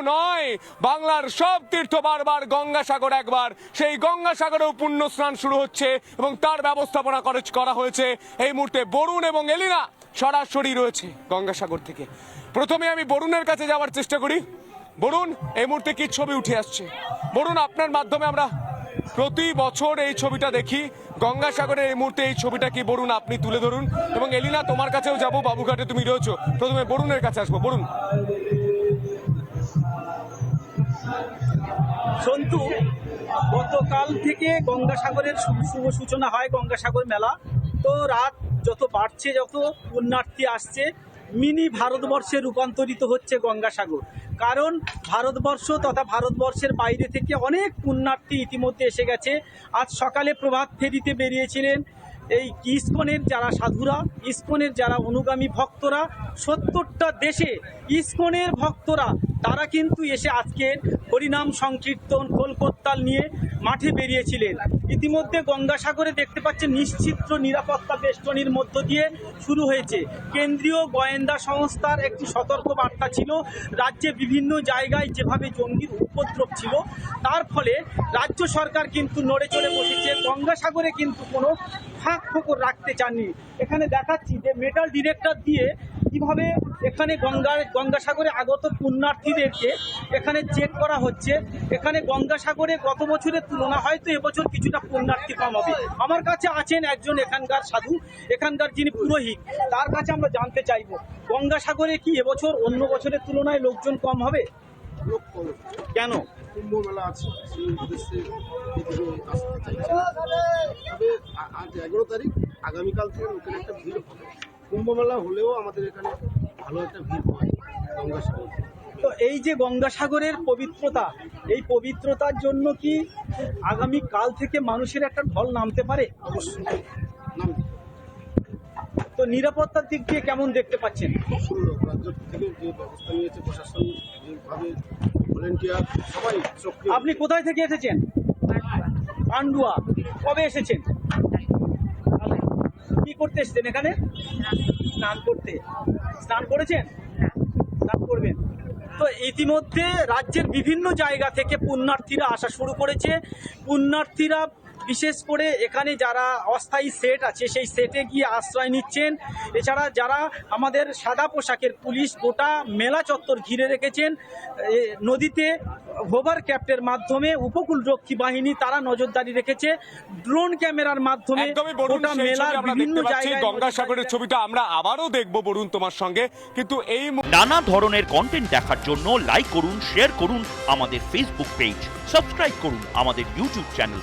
নয়, বাংলার সব তীর্থ বারবার গঙ্গাসাগর একবার। সেই গঙ্গাসাগরেও পুণ্য স্নান শুরু হচ্ছে এবং তার ব্যবস্থাপনা করে- করা হয়েছে। এই মুহূর্তে বরুণ এবং এলিনা সরাসরি রয়েছে গঙ্গাসাগর থেকে। প্রথমে আমি বরুণের কাছে যাওয়ার চেষ্টা করি। বরুণ, এই মুহূর্তে কি ছবি উঠে আসছে? বরুণ, আপনার মাধ্যমে আমরা প্রতি বছর এই ছবিটা দেখি। গঙ্গাসাগরের এই মুহূর্তে এই ছবিটা কি? বরুণ, আপনি তুলে ধরুন। এবং এলিনা, তোমার কাছেও যাব, বাবুঘাটে তুমি রয়েছো। প্রথমে বরুণের কাছে আসব। বরুণ। সন্তু, গতকাল থেকে গঙ্গাসাগরের শুভ সূচনা হয় গঙ্গাসাগর মেলা। তো রাত যত বাড়ছে, যত পুণ্যার্থী আসছে, মিনি ভারতবর্ষে রূপান্তরিত হচ্ছে গঙ্গাসাগর। কারণ ভারতবর্ষ তথা ভারতবর্ষের বাইরে থেকে অনেক পুণ্যার্থী ইতিমধ্যে এসে গেছে। আজ সকালে প্রভাত ফেরিতে বেরিয়েছিলেন এই ইস্কনের যারা সাধুরা, ইস্কনের যারা অনুগামী ভক্তরা, সত্তরটা দেশে ইস্কনের ভক্তরা তারা কিন্তু এসে আজকের হরিনাম সংকীর্তন কলকত্তাল নিয়ে মাঠে বেরিয়েছিলেন। ইতিমধ্যে গঙ্গাসাগরে দেখতে পাচ্ছেন নিশ্চিত্র নিরাপত্তা বেষ্টনীর মধ্য দিয়ে শুরু হয়েছে। কেন্দ্রীয় গোয়েন্দা সংস্থার একটি সতর্ক বার্তা ছিল, রাজ্যে বিভিন্ন জায়গায় যেভাবে জঙ্গির উপদ্রব ছিল, তার ফলে রাজ্য সরকার কিন্তু নড়ে চড়ে বসেছে। গঙ্গাসাগরে কিন্তু কোনো ফাঁক ফোকর রাখতে চাননি। এখানে দেখাচ্ছি যে মেটাল ডিরেক্টর দিয়ে কীভাবে এখানে গঙ্গার গঙ্গাসাগরে আগত পুণ্যার্থীদেরকে এখানে চেক করা হচ্ছে? এখানে গঙ্গাসাগরে গত বছরের তুলনা হয়তো এবছর কিছুটা পুণ্যার্থী কম হবে। আমার কাছে আছেন একজন এখানকার সাধু এখানকার যিনি পুরোহিত তার কাছে আমরা জানতে চাইব গঙ্গাসাগরে কি এবছর অন্য বছরের তুলনায় লোকজন কম হবে? কেন? কুম্ভ মেলা আছে সেই উদ্দেশ্যে আজ এগারো তারিখ আগামীকাল থেকে লোকের একটা ভিড় হবে। কুম্ভ মেলা হলেও আমাদের এখানে ভালো একটা ভিড় হয় গঙ্গাসাগর। তো এই যে গঙ্গাসাগরের পবিত্রতা এই পবিত্রতার জন্য কি আগামী কাল থেকে মানুষের একটা ঢল নামতে পারে? অবশ্যই। তো নিরাপত্তার দিক দিয়ে কেমন দেখতে পাচ্ছেন? সুন্দর। রাজ্য থেকে যে ব্যবস্থা নিয়েছে প্রশাসন যেভাবে ভলেন্টিয়ার সবাই আপনি কোথায় থেকে এসেছেন? পান্ডুয়া। কবে এসেছেন? করতে এসেছেন এখানে? স্নান করতে? স্নান করেছেন? স্নান করবেন। তো ইতিমধ্যে রাজ্যের বিভিন্ন জায়গা থেকে পুণ্যার্থীরা আসা শুরু করেছে। পুণ্যার্থীরা বিশেষ করে এখানে যারা অস্থায়ী সেট আছে সেই সেটে গিয়ে আশ্রয় নিচ্ছেন। এছাড়া যারা আমাদের সাদা পোশাকের পুলিশ গোটা মেলা চত্বর ঘিরে রেখেছেন এ, নদীতে হোভার ক্যাপ্টের মাধ্যমে উপকূল রক্ষী বাহিনী তারা নজরদারি রেখেছে। ড্রোন ক্যামেরার মাধ্যমে গোটা মেলার বিভিন্ন জায়গায় গঙ্গাসাগরের ছবিটা আমরা আবারও দেখব বরুণ তোমার সঙ্গে। কিন্তু এই নানা ধরনের কন্টেন্ট দেখার জন্য লাইক করুন শেয়ার করুন আমাদের ফেসবুক পেজ সাবস্ক্রাইব করুন আমাদের ইউটিউব চ্যানেল